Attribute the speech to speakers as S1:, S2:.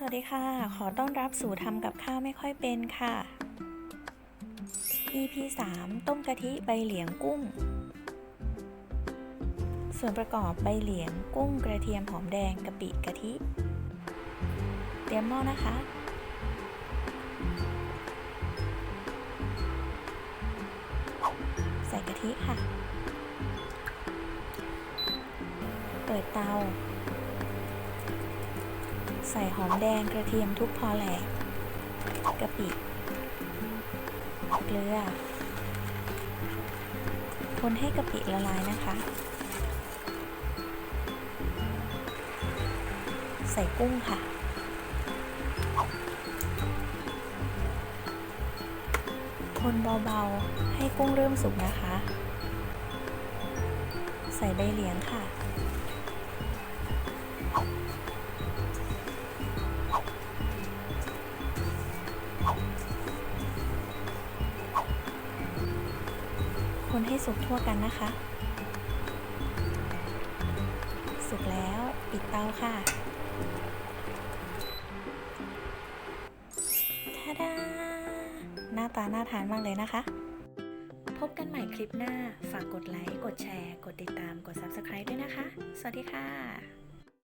S1: สวัสดีค่ะ ขอต้อนรับสู่ทำกับข้าวไม่ค่อยเป็นค่ะ EP 3 ต้มกะทิใบเหลียงกุ้ง ส่วนประกอบใบเหลียงกุ้งกระเทียมหอมแดงกะปิกะทิ เตรียมหม้อนะคะ ใส่กะทิค่ะ เปิดเตา ใส่หอมแดงกระเทียมทุกพอแหลกกะปิเกลือ คนให้กะปิละลายนะคะ ใส่กุ้งค่ะคนเบาๆ ให้กุ้งเริ่มสุกนะคะ ใส่ใบเหลียงค่ะ คนให้สุกทั่วกันนะคะ สุกแล้วปิดเตาค่ะทาดา หน้าตาน่าทานมากเลยนะคะ พบกันใหม่คลิปหน้า ฝากกดไลค์ กดแชร์ กดติดตาม กด Subscribe ด้วยนะคะ สวัสดีค่ะ